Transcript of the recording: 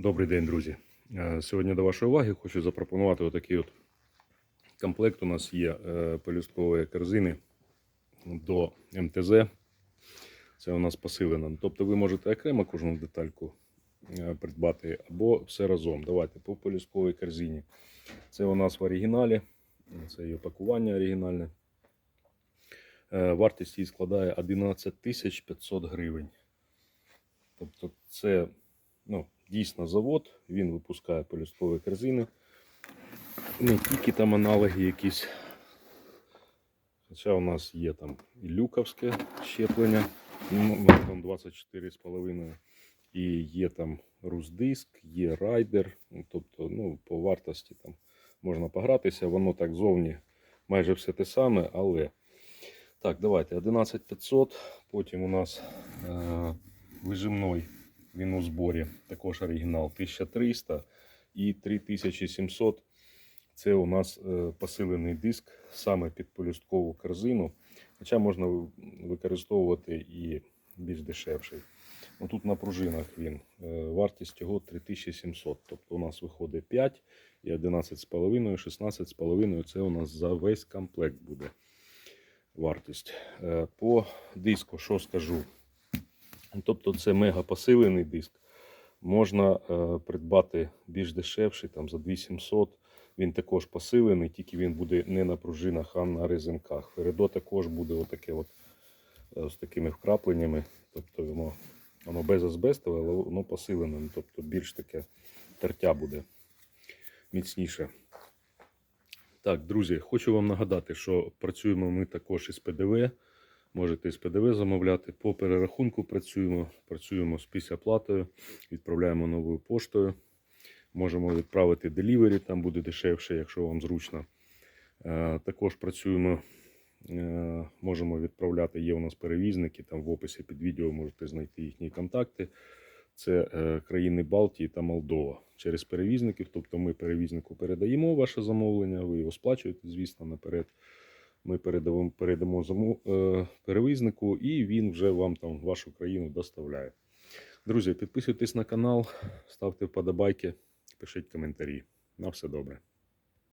Добрий день, друзі. Е, Сьогодні до вашої уваги хочу запропонувати отакий от комплект. У нас є е, пелюсткової корзини до МТЗ. Це у нас посилено. Тобто ви можете окремо кожну детальку е, придбати або все разом. Давайте по пелюстковій корзині. Це у нас в оригіналі. Це її пакування оригінальне. Вартість її складає 11 500 гривень. Тобто це ну, дійсно завод, він випускає полісткові корзини. Не тільки там аналоги якісь. Хоча у нас є там і люковське щеплення, ну, там 24,5. І є там руздиск, є райдер. Ну, Тобто, ну, по вартості там можна погратися. Воно так зовні майже все те саме, але. Так, давайте 11500. Потім у нас е, вижимной він у зборі, також оригінал 1300 і 3700. Це у нас е, посилений диск саме під полюсткову корзину. Хоча можна використовувати і більш дешевший. Ну, тут на пружинах він. е, Вартість його 3700. Тобто у нас виходить 5 і 11,5, 16,5. Це у нас за весь комплект буде вартість. Е, По диску, що скажу? Тобто це мега посилений диск. Можна е, придбати більш дешевший, там за 2700. Він також посилений, тільки він буде не на пружинах, а на резинках. Фередо також буде отаке от, е, з такими вкрапленнями. Тобто воно, воно без азбестове, але воно посилене. Ну, Тобто більш таке тертя буде міцніше. Так, друзі, хочу вам нагадати, що працюємо ми також із ПДВ. Можете з ПДВ замовляти. По перерахунку працюємо, працюємо з післяплатою, відправляємо новою поштою. Можемо відправити делівері, там буде дешевше, якщо вам зручно. Е, Також працюємо, е, можемо відправляти. Є у нас перевізники, там в описі під відео можете знайти їхні контакти. Це е, країни Балтії та Молдова через перевізників. Тобто ми перевізнику передаємо ваше замовлення, ви його сплачуєте, звісно, наперед. Ми передамо, передамо замов, е, перевізнику, і він вже вам там вашу країну доставляє. Друзі, підписуйтесь на канал, ставте вподобайки, пишіть коментарі. На все добре.